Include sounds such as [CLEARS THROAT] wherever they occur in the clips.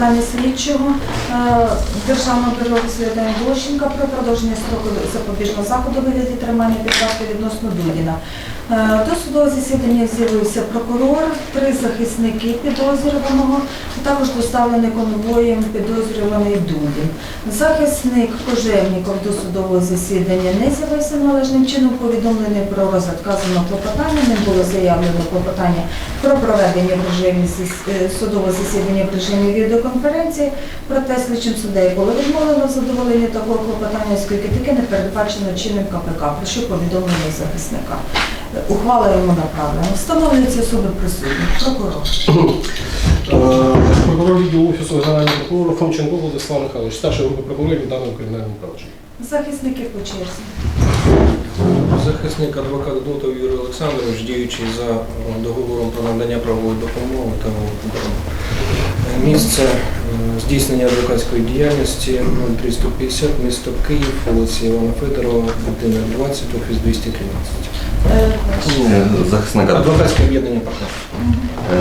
клопотання слідчого е, Державного бюро розслідування Глощенка про продовження строку запобіжного заходу вигляді тримання під вартою відносно Дудіна. Е, До судового засідання з'явився прокурор, три захисники підозрюваного, а також доставлений конвоєм підозрюваний Дудін. Захисник Кожевніков до судового засідання не з'явився належним чином повідомлений про розгляд клопотання. Не було заявлено клопотання про проведення в режимі е, судового засідання в режимі відеоконференції. Проте слідчим суддею було відмовлено в задоволенні такого клопотання, оскільки таке не передбачено чинним КПК, про що повідомлено захисника. Ухвала йому направлена. Встановлюються особи присутні. Прокурор. Е, Прокурор відділу Офісу Генерального прокурора Фомченко Владислав Михайлович, старший групи прокурорів в даному кримінальному провадженні. Захисники по черзі. Захисник адвокат Дотов Юрій Олександрович, діючий за договором про надання правової допомоги та. Місце е, здійснення адвокатської діяльності 0350, місто Київ, вулиця Івана Федорова, будинок 20, офіс 213. Е, Е, Захисник, Адвокатське об'єднання партнер.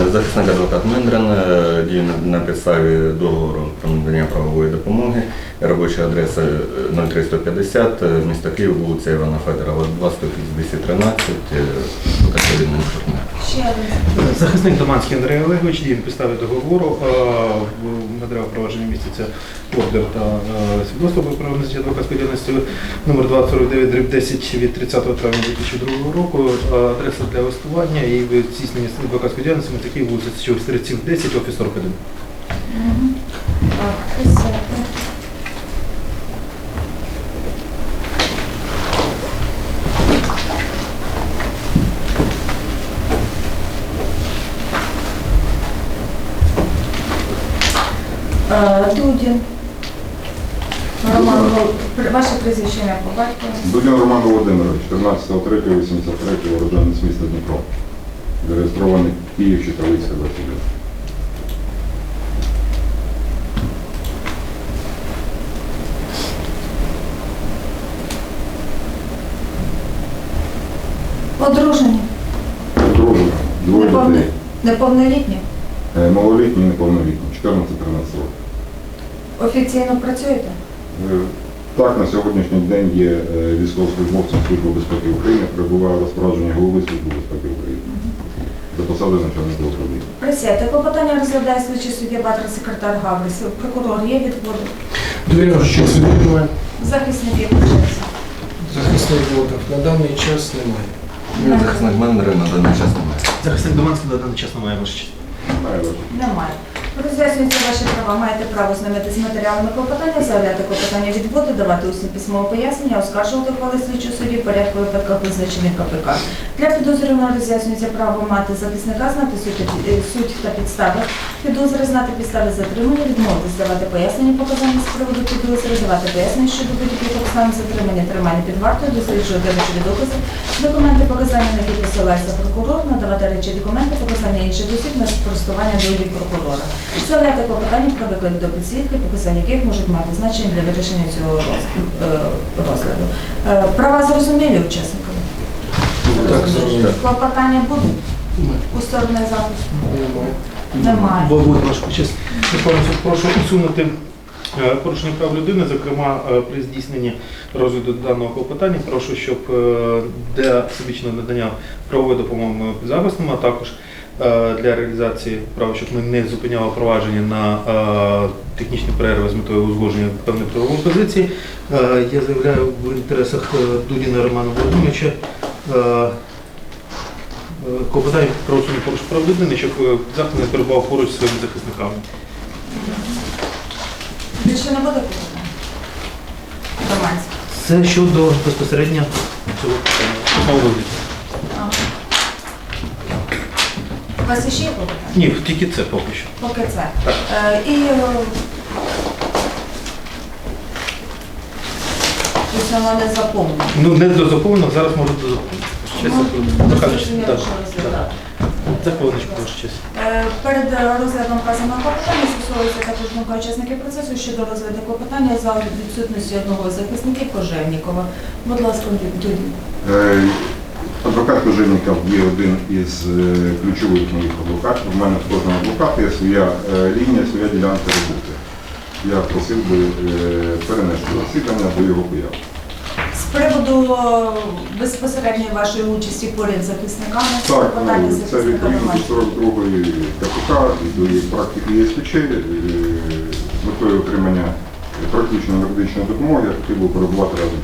е, захисник адвокат Мендрин е, діє на- на підставі договору про надання правової допомоги. Робоча адреса е, 0350, е, місто Київ, вулиця Івана Федорова, 2, 213, Ще один. Захисник Доманський Андрій Олегович діє на договору. в Матеріал провадження міститься ордер та свідоцтво про проведення адвокатської діяльності номер 249 10 від 30 травня 2002 року. Адреса для листування і здійснення адвокатської діяльності на такій вулиці Січових 10, офіс 41. Мгм. Так, присядьте. Е, Дудін. Роман, ваше прізвище ім'я по батькові. Дудін Роман Володимирович, 14.03.83, уроженець міста Дніпро. Зареєстрований Київ, Читалицька, 29. Одружені. Одружена, двоє Неповне- дітей. Неповнолітні. Е, Малолітні і неповнолітні, 14-13 років. Офіційно працюєте? Е, Так, на сьогоднішній день є е, військовослужбовцем Служби безпеки України, перебуває розпорядження голови Служби безпеки України. За посадою начальника управління. Присядьте. Клопотання розглядає слідчий суддя Батра, секретар Гаврис. Прокурор є відводи. Довіряю, що сьогодні. Захисник є по черзі. Захисник Дотов на даний час немає. Захисник Мендрин на даний час немає. Захисник Доманський на даний час немає ваша честь. Знаю, ваше. Немає. Роз'яснюються ваші права. Маєте право знайомитися з матеріалами клопотання, заявляти клопотання відводу, давати усне письмове пояснення, оскаржувати ухвали слідчого судді в порядку випадках визначених КПК. Для підозрюваного роз'яснюється право мати захисника, знати суть, е, та підстави підозри, знати підстави затримання, відмовитися давати пояснення показання з приводу підозри, давати пояснення щодо будь-яких обставин затримання, тримання під вартою, досліджувати речові докази, документи показання, на які посилається прокурор, надавати речі документи, показання інших осіб на спростування довідок прокурора. Заявляти клопотання про виклик до підсвідки, показання яких можуть мати значення для вирішення цього е, розгляду. Е, Права зрозумілі учасникові? Так. Клопотання будуть у сторони захисту? Немає. Бо. Прошу усунути е, порушення прав людини, зокрема е, при здійсненні розгляду даного клопотання. Прошу, щоб е, для всебічного надання правової допомоги моєму підзахисному, а також для реалізації права, щоб ми не зупиняли провадження на технічні перерви з метою узгодження певної правової позиції. Я заявляю в інтересах Дудіна Романа Володимировича е, клопотання про прав людини, щоб е, захист не перебував поруч зі своїми захисниками. Більше не буде клопотання? Це щодо безпосередньо цього питання. У вас ще є клопотання? Ні, тільки це поки що. Поки це. Так. Е, І е, ось не заповнено. Ну, не дозаповнено, зараз можу дозаповнити. Ще Ну, секунду. так, хвилиночку, честь. Е, Перед розглядом вказаного клопотання стосується також думка учасників процесу щодо розгляду клопотання за відсутності одного з захисників Кожевнікова. Будь ласка, Дудін. Е, Адвокат Кожевніков є один із е, ключових моїх адвокатів. У мене в кожного адвоката є своя е, лінія, своя ділянка роботи. Я просив би е, перенести засідання до його появи. З приводу е, безпосередньої вашої участі поряд з захисниками, Так, питання ну, це відповідно до 42 КПК і до її практики ЄСПЧ е, з метою отримання практичної юридичної допомоги я хотів би перебувати разом.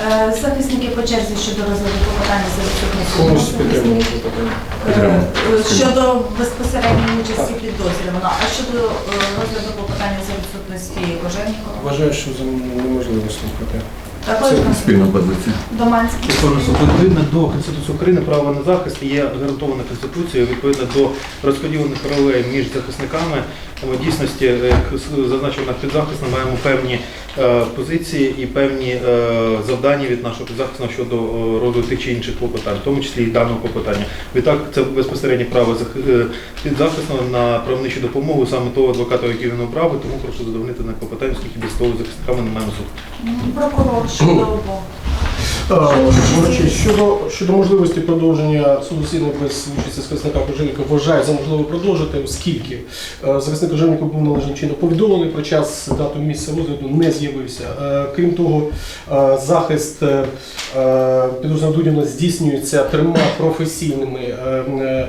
Е, Захисники по черзі щодо розгляду клопотання за Повністю підтримую Щодо безпосередньої участі підозрюваного, а щодо е, розгляду клопотання за відсутності Кожевнікова? Вважаю, що за неможливо слухати. Такої Спільна позиція. Доманський. Відповідно до Конституції України право на захист є гарантоване Конституцією. Відповідно до розподілених ролей між захисниками, в дійсності, як зазначено на підзахисно, маємо певні е, позиції і певні е, завдання від нашого підзахисного щодо е, розгляду тих чи інших клопотань, в тому числі і даного клопотання. Відтак, це безпосереднє право зах- е, підзахисного на правничу допомогу саме того адвоката, який він обрав, тому прошу задовольнити на клопотання, оскільки без того захисниками не маємо суду. Прокурор щодо обох. Е, до Щодо, щодо можливості продовження суду засідання без участі захисника Кожевника, вважаю за можливо продовжити, оскільки е, захисник Кожевника був належним чином повідомлений про час дату місця розгляду не з'явився. Е, Крім того, е, захист е, е, підозрюваного Дудіна здійснюється трьома професійними е, е,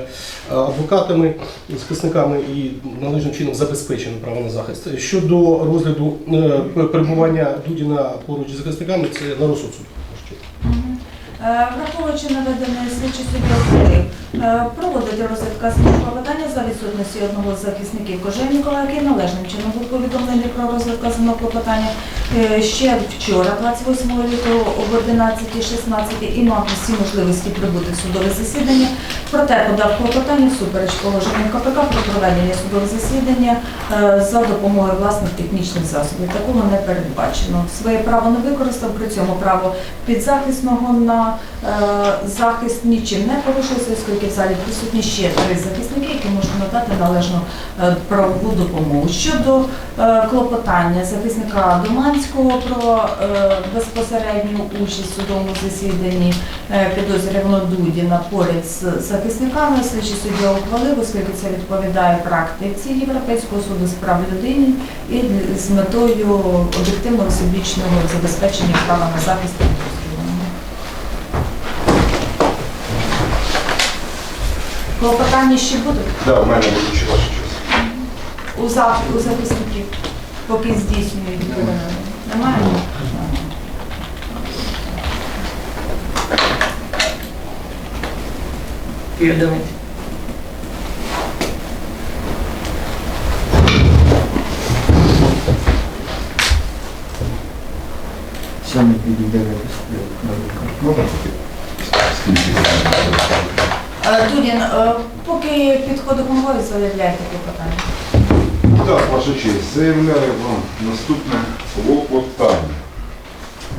адвокатами, захисниками і належним чином забезпечено право на захист. Щодо розгляду е, перебування Дудіна поруч з захисниками, це на розсуд суду. Е, Враховуючи наведене слідчі судді е, проводить розгляд вказаного клопотання за відсутності одного з захисників Кожевнікова, який належним чином був повідомлений про розгляд вказаного клопотання е, ще вчора, 28 лютого об 11.16 і мав всі можливості прибути в судове засідання. Проте подав клопотання супереч положенню КПК про проведення судового засідання за допомогою власних технічних засобів. Такого не передбачено. Своє право не використав, при цьому право підзахисного на е, захист нічим не порушується, оскільки в залі присутні ще три захисники, які можуть надати належну е, правову допомогу. Щодо е, клопотання захисника Думанського про безпосередню участь у судовому засіданні е, підозрюваного Дудіна поряд з захисниками, слідчий суддя ухвалив, оскільки це відповідає практиці Європейського суду з прав людини і з метою об'єктивного всебічного забезпечення права на захист підозрюваного. Клопотання ще будуть Так, в мене буде ще ваша честь. у, зах... у захисників, поки здійснюють. Немає? Повідомити. Саме підійде Можна таки? Скільки? Е, поки підходить мовою, заявляйте клопотання. Так, ваша честь, заявляю вам наступне клопотання.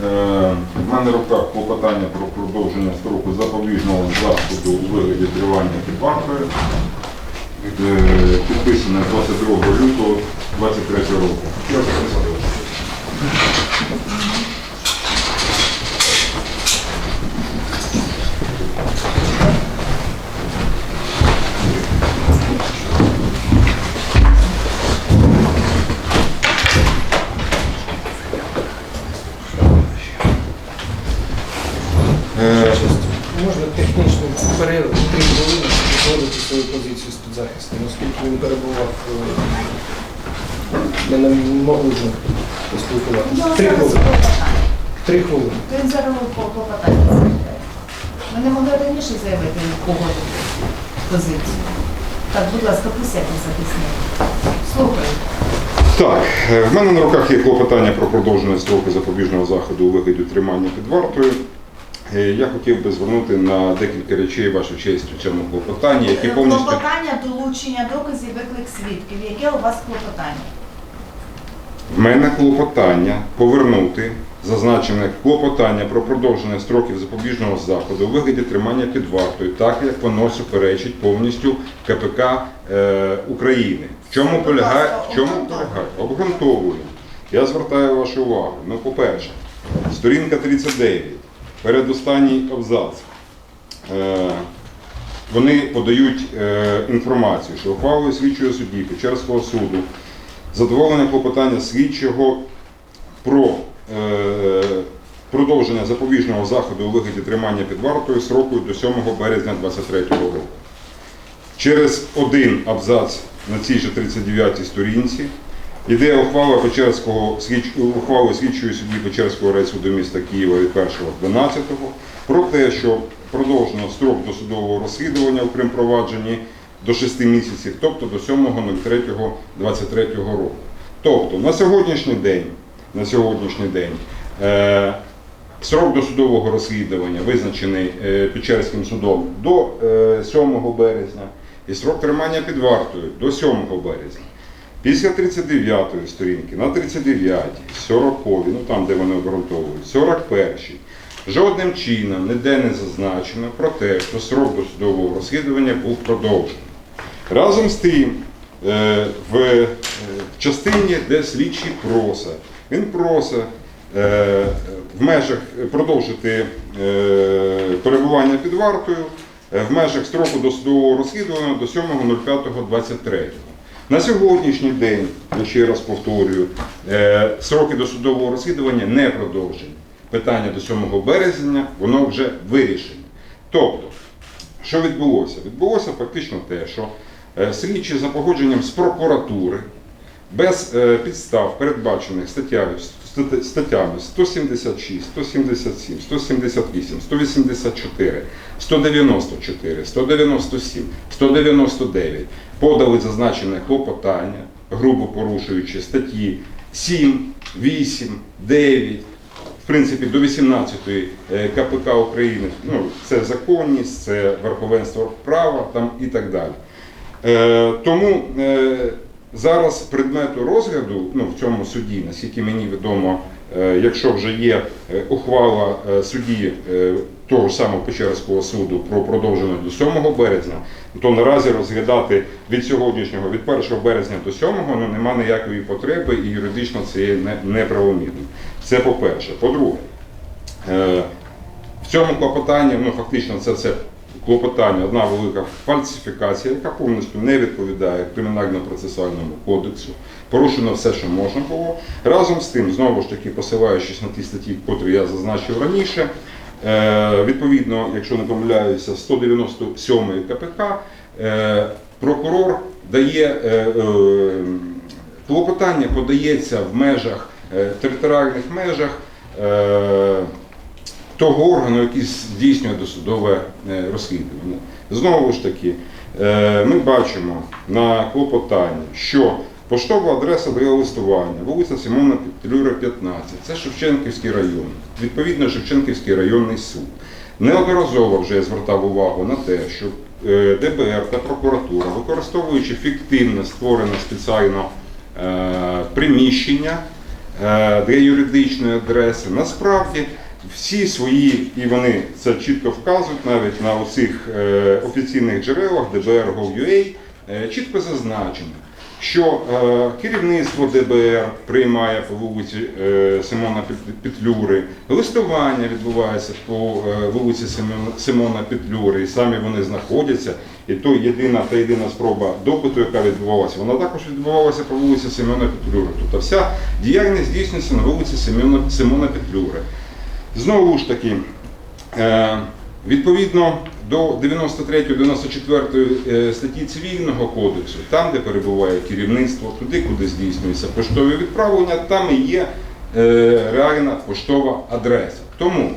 Е, В мене в руках клопотання про продовження строку запобіжного заходу у вигляді тривання під е, підписане 22 лютого 23 року. Перебував е, не неможливо Ну, поспілкуватися. Три хвилини. Три хвилини. Він зараз по клопотання заявляє. Ви не могли раніше заявити погодити позицію. Так, будь ласка, присядьте захисник. Слухаю. Так, е, в мене на руках є клопотання про продовження строку запобіжного заходу у вигляді тримання під вартою. Е, Я хотів би звернути на декілька речей вашу честь у цьому клопотанні, які Е, повністю Клопотання, долучення доказів, виклик свідків. Яке у вас клопотання? в мене клопотання повернути зазначене клопотання про продовження строків запобіжного заходу у вигляді тримання під вартою, так як воно суперечить повністю КПК е, України. В чому полягає? В чому полягає? Обґрунтовую. Я звертаю вашу увагу. Ну, по-перше, сторінка 39, передостанній абзац. е, вони подають е, інформацію, що ухвалою слідчого судді Печерського суду задоволення клопотання слідчого про е, продовження запобіжного заходу у вигляді тримання під вартою срокою до 7 березня 2023 року. Через один абзац на цій же 39-й сторінці йде ухвала Печерського ухвали слідчої судді Печерського райсуду міста Києва від 1.12 про те, що продовжено строк досудового розслідування у Кримпровадженні до 6 місяців, тобто до 7.03.23 року. Тобто на сьогоднішній день, на сьогоднішній день е, срок досудового розслідування визначений е, Печерським судом до е, 7 березня і срок тримання під вартою до 7 березня. Після 39-ї сторінки на 39-й, 40-й, ну там, де вони обґрунтовують, 41-й, жодним чином ніде не зазначено про те, що срок досудового розслідування був продовжений. Разом з тим, е, в е, частині, де слідчий просить, він просить е, в межах продовжити перебування під вартою в межах строку досудового розслідування до 7.05.23. На сьогоднішній день, я ще раз повторюю, е, сроки досудового розслідування не продовжені. Питання до 7 березня, воно вже вирішено. Тобто, що відбулося? Відбулося фактично те, що е, слідчі за погодженням з прокуратури без е, підстав, передбачених статтями 176, 177, 178, 184, 194, 197, 199 подали зазначене клопотання, грубо порушуючи статті 7, 8, 9, в принципі, до 18 е, КПК України, ну, це законність, це верховенство права там і так далі. Е, тому е, зараз предмету розгляду ну, в цьому суді, наскільки мені відомо, е, якщо вже є е, ухвала е, судді е, того ж самого Печерського суду про продовження до 7 березня, то наразі розглядати від сьогоднішнього, від 1 березня до 7 ну, нема ніякої потреби і юридично це є неправомірно. Це по-перше. По-друге, е, в цьому клопотанні, ну фактично це все клопотання, одна велика фальсифікація, яка повністю не відповідає кримінально-процесуальному кодексу. Порушено все, що можна було. Разом з тим, знову ж таки, посилаючись на ті статті, котрі я зазначив раніше, відповідно, якщо не помиляюся, 197 КПК, е, прокурор дає е, е, клопотання подається в межах е, територіальних межах. е, того органу, який здійснює досудове е, розслідування. Знову ж таки, е, ми бачимо на клопотанні, що поштова адреса для листування, вулиця Симона Петлюра, 15, це Шевченківський район, відповідно Шевченківський районний суд. Неодноразово вже я звертав увагу на те, що е, ДБР та прокуратура, використовуючи фіктивно створене спеціально е, приміщення е, для юридичної адреси, насправді всі свої, і вони це чітко вказують навіть на оцих офіційних джерелах DBR.gov.ua, е, чітко зазначено, що е, керівництво ДБР приймає по вулиці е, Симона Петлюри, листування відбувається по е, вулиці Симона- Петлюри, і самі вони знаходяться. І то єдина та єдина спроба допиту, яка відбувалася, вона також відбувалася по вулиці Симона Петлюри. Тобто вся діяльність здійснюється на вулиці Симона, Петлюри. Знову ж таки, відповідно до 93-94 е, статті Цивільного кодексу, там, де перебуває керівництво, туди, куди здійснюється поштове відправлення, там і є е, реальна поштова адреса. Тому,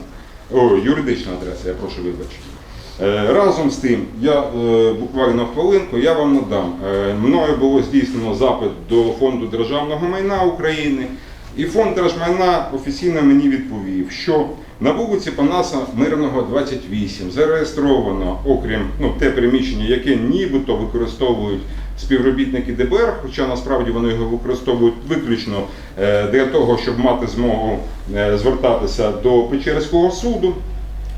о, юридична адреса, я прошу вибачення. Е, Разом з тим, я буквально хвилинку, я вам надам. Мною було здійснено запит до Фонду державного майна України, і фонд держмайна офіційно мені відповів, що на вулиці Панаса Мирного 28 зареєстровано, окрім ну, те приміщення, яке нібито використовують співробітники ДБР, хоча насправді вони його використовують виключно е, для того, щоб мати змогу е, звертатися до Печерського суду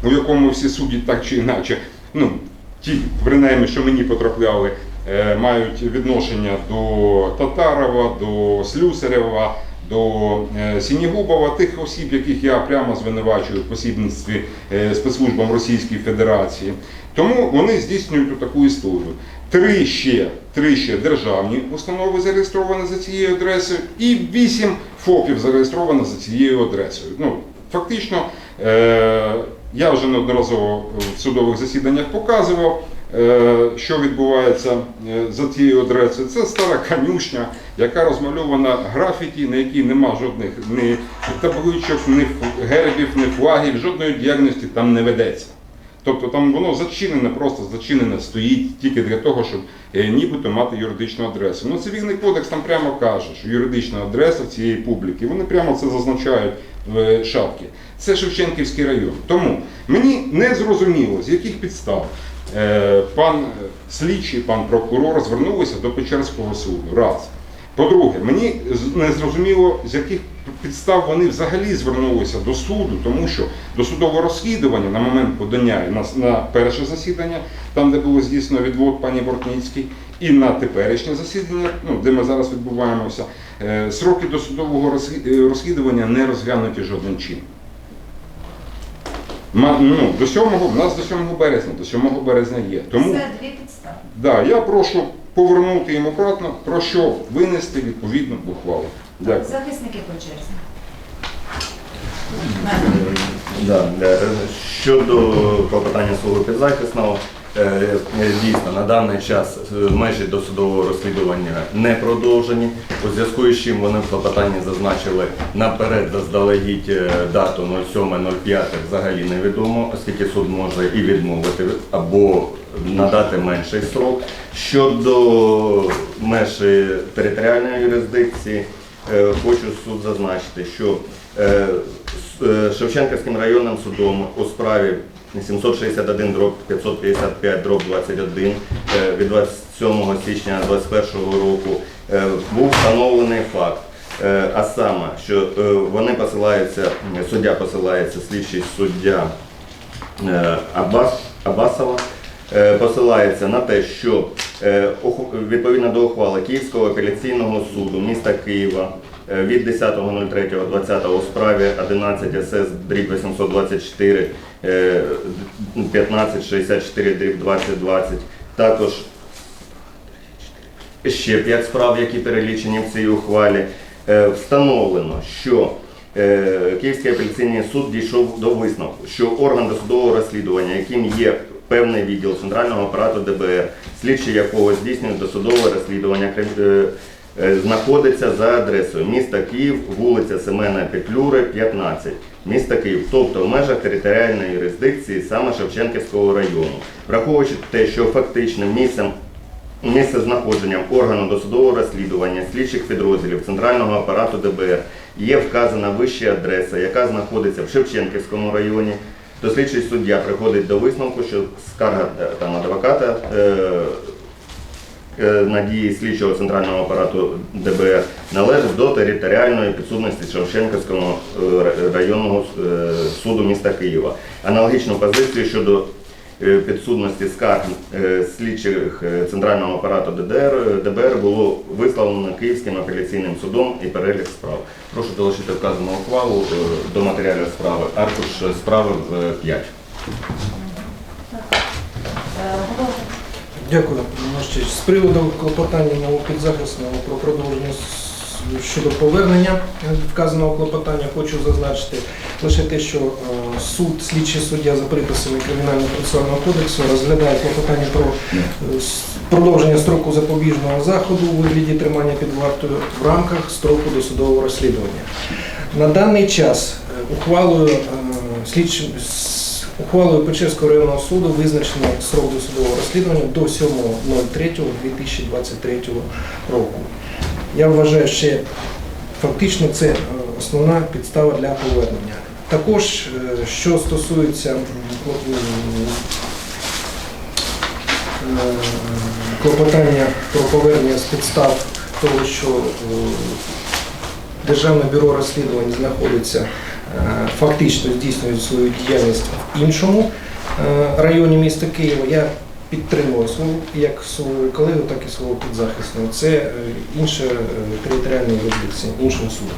у якому всі судді так чи інакше, ну ті, принаймні, що мені потрапляли, е, мають відношення до Татарова, до Слюсарєва, до е, Сінігубова, тих осіб, яких я прямо звинувачую в посібництві е, спецслужбам Російської Федерації. Тому вони здійснюють таку історію. Три ще, три ще державні установи зареєстровані за цією адресою, і вісім ФОПів зареєстровано за цією адресою. Ну, фактично, е, я вже неодноразово в судових засіданнях показував, що відбувається е, за цією адресою. Це стара конюшня, яка розмальована графіті, на якій нема жодних ні табличок, ні гербів, ні флагів, жодної діяльності там не ведеться. Тобто там воно зачинене, просто зачинене стоїть тільки для того, щоб е, нібито мати юридичну адресу. Ну, цивільний кодекс там прямо каже, що юридична адреса цієї публіки, вони прямо це зазначають в е, шапці. Це Шевченківський район. Тому мені не зрозуміло, з яких підстав е, пан е, слідчий, пан прокурор звернулися до Печерського суду. Раз. По-друге, мені не зрозуміло, з яких підстав вони взагалі звернулися до суду, тому що досудове розслідування на момент подання на, на перше засідання, там де було здійснено відвод пані Бортницькій, і на теперішнє засідання, ну, де ми зараз відбуваємося, е, сроки досудового розслід- е, розслідування не розглянуті жодним чином. Ма- Ну, до 7, в нас до 7 березня, до 7 березня є. Тому Це дві підстави. Да, я прошу повернути їм обратно, про що винести відповідну ухвалу. Дякую. Захисники по черзі. Да, е, щодо клопотання свого підзахисного, дійсно на даний час е, межі досудового розслідування не продовжені. У зв'язку з чим вони в клопотанні зазначили наперед заздалегідь е, дату 07.05 взагалі невідомо, оскільки суд може і відмовити або надати менший срок. Щодо меж е, територіальної юрисдикції, Е, Хочу суд зазначити, що е, е, Шевченківським районним судом у справі 761 дроб 555 дроб 21 е, від 27 січня 2021 року е, був встановлений факт. Е, А саме, що вони посилаються, суддя посилається, слідчий суддя Абас, Абасова посилається на те, що відповідно до ухвали Київського апеляційного суду міста Києва від 10.03.20 у справі 11 СС дріб 824 е, 1564 дріб 2020, також ще п'ять справ, які перелічені в цій ухвалі. Е, Встановлено, що е, Київський апеляційний суд дійшов до висновку, що орган досудового розслідування, яким є певний відділ центрального апарату ДБР, слідчий якого здійснює досудове розслідування, е, знаходиться за адресою міста Київ, вулиця Семена Петлюри, 15. Міста Київ, тобто в межах територіальної юрисдикції саме Шевченківського району, враховуючи те, що фактичним місцем Місце знаходження органу досудового розслідування слідчих підрозділів Центрального апарату ДБР є вказана вища адреса, яка знаходиться в Шевченківському районі. То слідчий суддя приходить до висновку, що скарга е, там адвоката е, на дії слідчого центрального апарату ДБР належить до територіальної підсудності Шевченківського е, районного е, суду міста Києва. Аналогічну позицію щодо е, підсудності скарг е, слідчих е, центрального апарату ДДР, е, ДБР було висловлено Київським апеляційним судом і перелік справ. Прошу долучити вказану ухвалу е, до матеріалів справи. Аркуш справи в 5. Е, Голова. Дякую. Ваша. З приводу клопотання мого підзахисного про продовження щодо повернення вказаного клопотання, хочу зазначити лише те, що е, суд, слідчий суддя за приписами Кримінального процесуального кодексу розглядає клопотання про е, продовження строку запобіжного заходу у вигляді тримання під вартою в рамках строку досудового розслідування. На даний час е, ухвалою слідчим ухвалою Печерського районного суду визначено срок досудового розслідування до 7.03.2023 року. Я вважаю, що фактично це е, основна підстава для повернення. Також, е, що стосується е, клопотання про повернення з підстав того, що Державне бюро розслідувань знаходиться фактично здійснюють свою діяльність в іншому е, районі міста Києва. Я підтримував свого як свого колегу, так і свого підзахисного. Це е, інша е, територіальна юрисдикція, іншого суду.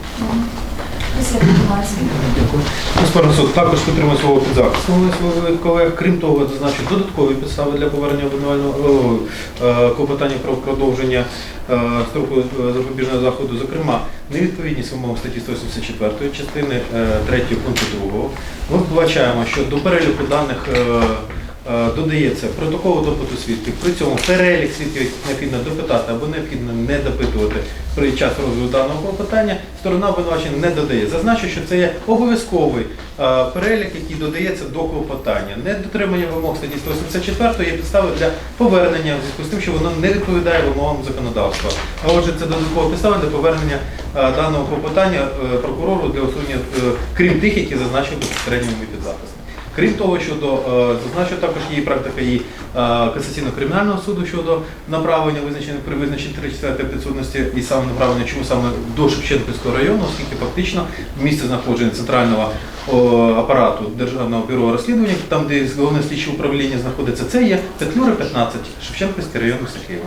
Дякую. Суд також підтримує свого підзахисного своїх колег. Крім того, зазначив додаткові підстави для повернення обвинувального е, клопотання про продовження строку запобіжного заходу, зокрема, невідповідність вимогам статті 184 частини 3 пункту 2. Ми вбачаємо, що до переліку даних додається протокол допиту свідків. При цьому перелік свідків, необхідно допитати або необхідно не допитувати при час розгляду даного клопотання, сторона обвинувачення не додає. Зазначу, що це є обов'язковий е, перелік, який додається до клопотання. Недотримання вимог статті 184 є підставою для повернення в зв'язку з тим, що воно не відповідає вимогам законодавства. А отже, це додаткова підстава для повернення е, даного клопотання е, прокурору для усунення, е, крім тих, які зазначив безпосередньо мій підзахисний. Крім того, щодо е, зазначу також є практика і е, касаційно-кримінального суду щодо направлення визначених при визначенні 3 підсудності і саме направлення, чому саме до Шевченківського району, оскільки фактично місце знаходження центрального апарату Державного бюро розслідування, там де головне слідче управління знаходиться, це є Петлюра 15, Шевченківський район міста Києва.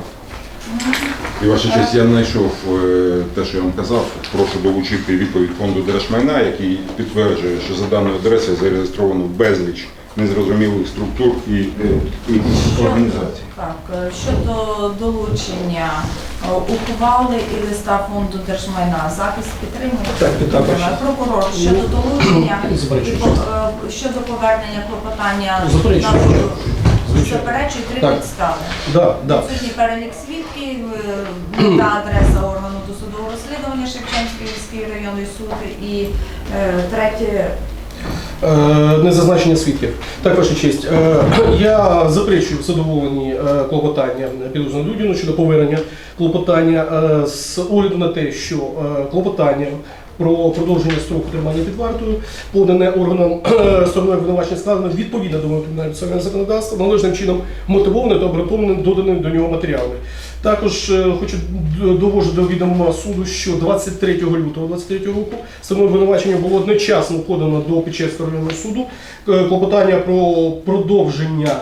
І ваша честь, я знайшов е, те, що я вам казав. Прошу долучити відповідь фонду держмайна, який підтверджує, що за даною адресою зареєстровано безліч незрозумілих структур і, е, і організацій. Так, е, щодо долучення е, ухвали і листа фонду держмайна, захист підтримує? Так, підтримує. Прокурор щодо долучення і е, щодо повернення клопотання Заперечую. Заперечує три Так. підстави. Да, да. Відсутній перелік свідків, е, мета адреса органу досудового розслідування Шевченський міський районний суд і е, третє Е, Незазначення свідків. Так, ваша честь. Е, [CLEARS THROAT] Я заперечую задоволені е, клопотання підозрюваного Дудіну щодо повернення клопотання е, з огляду на те, що е, клопотання про продовження строку тримання під вартою подане органом [CLEARS THROAT] е, стороною обвинувачення складено відповідно до кримінального законодавства, належним чином мотивоване та обґрунтоване доданими до нього матеріалами. Також е, хочу довожу до відома суду, що 23 лютого 23 року стороною обвинувачення було одночасно подано до Печерського районного суду е, клопотання про продовження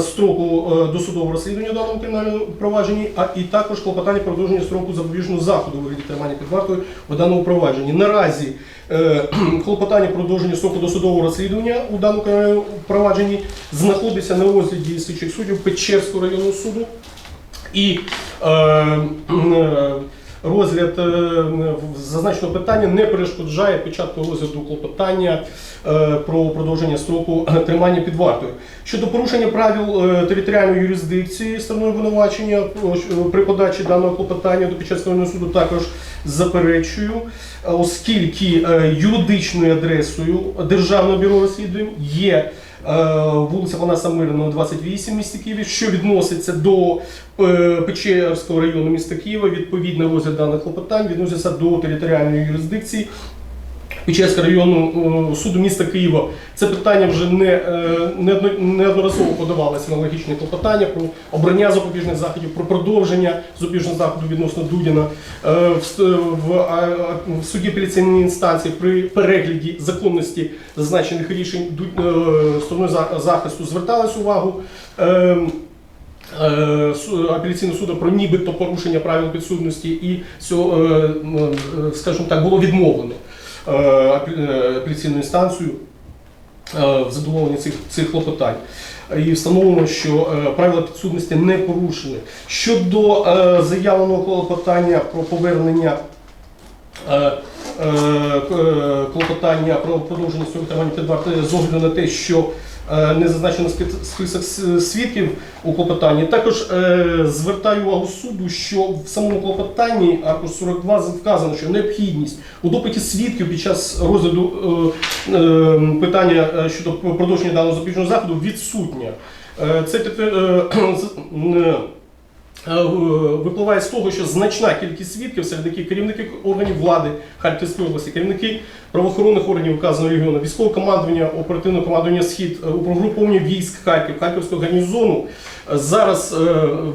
строку е, досудового розслідування в даному кримінальному провадженні, а і також клопотання про продовження строку запобіжного заходу у вигляді тримання під вартою в даному провадженні. Наразі е, [CLEARS THROAT] клопотання про продовження строку досудового розслідування у даному кримінальному провадженні знаходиться на розгляді слідчих суддів Печерського районного суду. І е, [CLEARS THROAT] е, розгляд е, зазначеного питання не перешкоджає початку розгляду клопотання е, про продовження строку [CLEARS THROAT] тримання під вартою. Щодо порушення правил е, територіальної юрисдикції стороною обвинувачення при подачі даного клопотання до Печерського суду також заперечую, оскільки юридичною адресою Державного бюро розслідувань є вулиця Панаса Мирного, 28 міста Києві, що відноситься до е, Печерського району міста Києва. Відповідно, розгляд даних клопотань відноситься до територіальної юрисдикції Печерського району е, суду міста Києва. Це питання вже не, е, неодноразово подавалося на логічне клопотання про обрання запобіжних заходів, про продовження запобіжних заходів відносно Дудіна. Е, В, суді апеляційної інстанції при перегляді законності зазначених рішень стороною за- захисту зверталась увагу. апеляційного суду про нібито порушення правил підсудності і скажімо так, було відмовлено е, е, апеляційною інстанцією е, в задоволенні цих, цих клопотань. І встановлено, що правила підсудності не порушені. Щодо заявленого клопотання про повернення клопотання про продовження тримання під з огляду на те, що не зазначено список свідків у клопотанні. Також е, звертаю увагу суду, що в самому клопотанні аркуш 42 вказано, що необхідність у допиті свідків під час розгляду е, е, питання е, щодо продовження даного запобіжного заходу відсутня. Е, Це [CLEARS THROAT] випливає з того, що значна кількість свідків, серед яких керівники органів влади Харківської області, керівники правоохоронних органів указаного регіону, військове командування, оперативного командування Схід, е, угруповання військ Харків, Харківського гарнізону е, зараз е,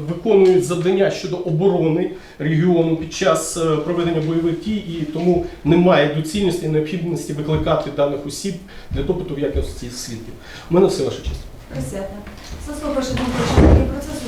виконують завдання щодо оборони регіону під час е, проведення бойових дій, і тому немає доцільності і необхідності викликати даних осіб для допиту в якості свідків. У мене все ваша честь. Присядьте.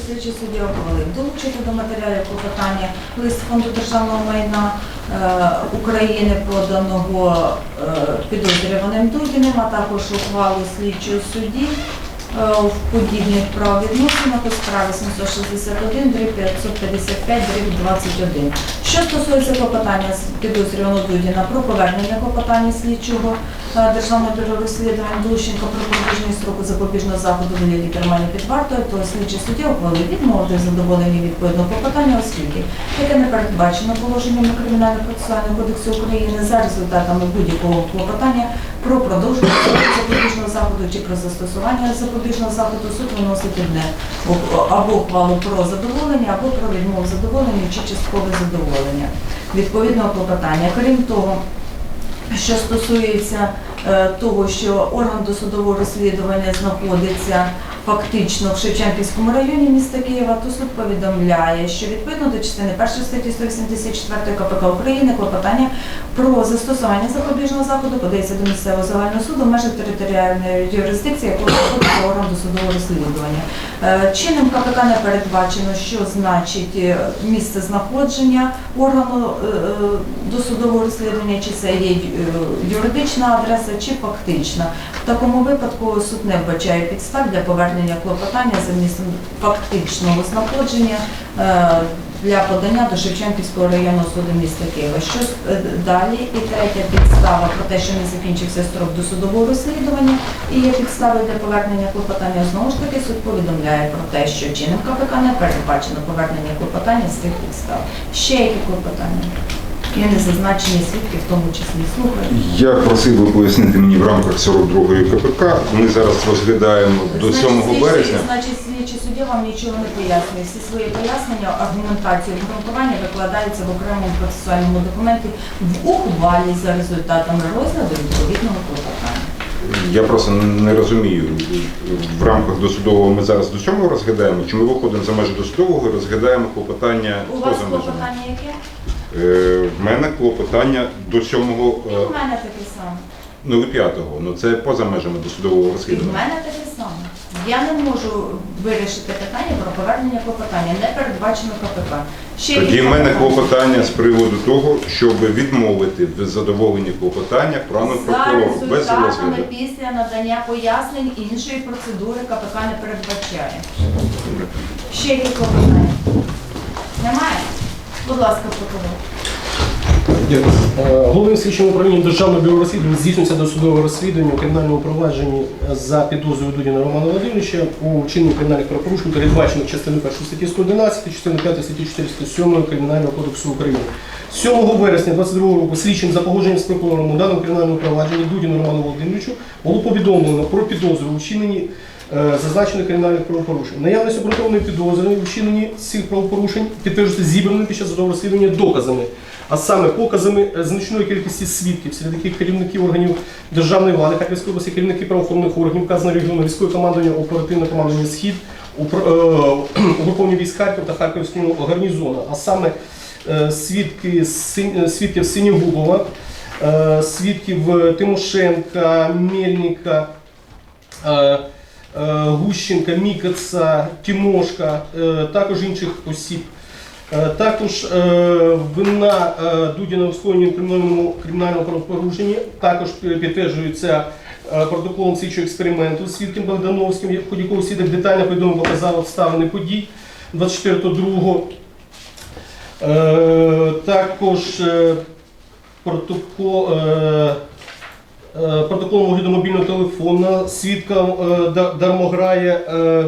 Слідчий суддя ухвалив долучити до матеріалів клопотання лист фонду державного майна е, України поданого е, підозрюваним Дудіним, а також ухвалу слідчого судді е, в подібних правовідносинах у справі 761 дріб 555 дріб 21. Що стосується клопотання підозрюваного Дудіна про повернення клопотання слідчого Державного бюро розслідувань Глущенка про продовження строку запобіжного заходу вигляді тримання під вартою, то слідчий суддя ухвалив відмовити задоволення відповідного клопотання, оскільки таке не передбачено положеннями Кримінально-процесуального кодексу України за результатами будь-якого клопотання про продовження запобіжного заходу чи про застосування запобіжного заходу суд виносить одне або ухвалу про задоволення, або про відмову задоволення чи часткове задоволення відповідного клопотання. Крім того, що стосується е, того, що орган досудового розслідування знаходиться фактично в Шевченківському районі міста Києва, то суд повідомляє, що відповідно до частини 1 статті 184 КПК України клопотання про застосування запобіжного заходу подається до місцевого загального суду в межах територіальної юрисдикції, якого знаходиться орган досудового розслідування. Е, Чинним КПК не передбачено, що значить е, місце знаходження органу е, досудового розслідування, чи це є юридична адреса, чи фактична. В такому випадку суд не вбачає підстав для повернення клопотання за місцем фактичного знаходження для подання до Шевченківського районного суду міста Києва. Що е, далі? І третя підстава про те, що не закінчився строк досудового розслідування і є підстави для повернення клопотання. Знову ж таки, суд повідомляє про те, що чином КПК не передбачено повернення клопотання з цих підстав. Ще які клопотання? Є незазначені свідки, в тому числі слухаю. Я просив би пояснити мені в рамках 42-ї КПК. Ми зараз розглядаємо до Значить, 7 слідчий- березня. Значить, слідчий суддя вам нічого не пояснює. Всі свої пояснення, аргументації, обґрунтування викладаються в окремому процесуальному документі в ухвалі за результатами розгляду відповідного клопотання. Я просто не розумію. В рамках досудового ми зараз до 7 розглядаємо, чи ми виходимо за межі досудового і розглядаємо клопотання У вас поза межами? клопотання яке? Е, В мене клопотання до 7 І в мене таке саме. ну і 5 ну це поза межами досудового І в розслідування. мене таке саме. Я не можу вирішити питання про повернення клопотання. Не передбачено КПК. Ще Тоді в мене клопотання? з приводу того, щоб відмовити в задоволенні клопотання За прокурору без результатами розгляду. після надання пояснень іншої процедури КПК не передбачає. Ще які клопотання? Немає? Будь ласка, прокурор. Дякую. Е, Головним слідчим управлінням Державного бюро розслідувань здійснюється досудове розслідування у кримінальному провадженні за підозрою Дудіна Романа Володимировича у вчиненні кримінальних правопорушень, передбачених частиною 1 статті 111, частиною 5 статті 407 Кримінального кодексу України. 7 вересня 2022 року слідчим за погодженням з прокурором у даному кримінальному провадженні Дудіну Роману Володимировичу було повідомлено про підозру у вчиненні зазначених кримінальних правопорушень. Наявність обґрунтованої підозри у вчиненні цих правопорушень підтверджується зібраними під час судового розслідування доказами, а саме показами е, значної кількості свідків, серед яких керівників органів державної влади Харківської області, керівники правоохоронних органів, вказаного регіону, військове командування, оперативне командування Схід, е, угруповання військ Харків та Харківського гарнізону, а саме е, свідки е, свідків Синігубова, е, свідків е, Тимошенка, Мельника. Е, Гущенка, Мікаца, Тимошка, е, також інших осіб. Е, Також вина Дудіна в скоєнні кримінальному кримінальному правопорушенні також підтверджується протоколом слідчого експерименту з свідком Богдановським, в ході якого свідок детально повідомив показав обставини подій 24.02. Е, Також протокол. Е, Протоколом огляду мобільного телефона свідка е, дармограє е,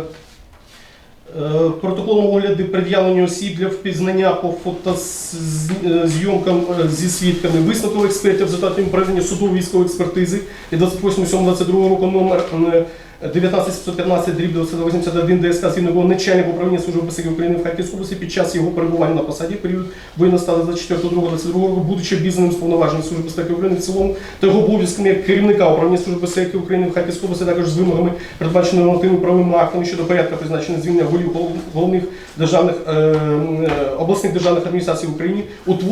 протоколом огляду пред'явлення осіб для впізнання по фотозйомкам зі свідками, висновком експертів за результатами проведення судово військової експертизи від 28.7.22 року номер е, 19515 дріб 2281 ДСК згідно начальник управління Служби безпеки України в Харківській області під час його перебування на посаді. Період воєнного стану 24.02.22 року, будучи обізнаним з повноваженням Служби безпеки України в цілому та його обов'язками як керівника управління Служби безпеки України в Харківській області, також з вимогами, передбаченими нормативними правовими актами щодо порядку призначення звільнення голів головних державних е, е, обласних державних адміністрацій в Україні, утворення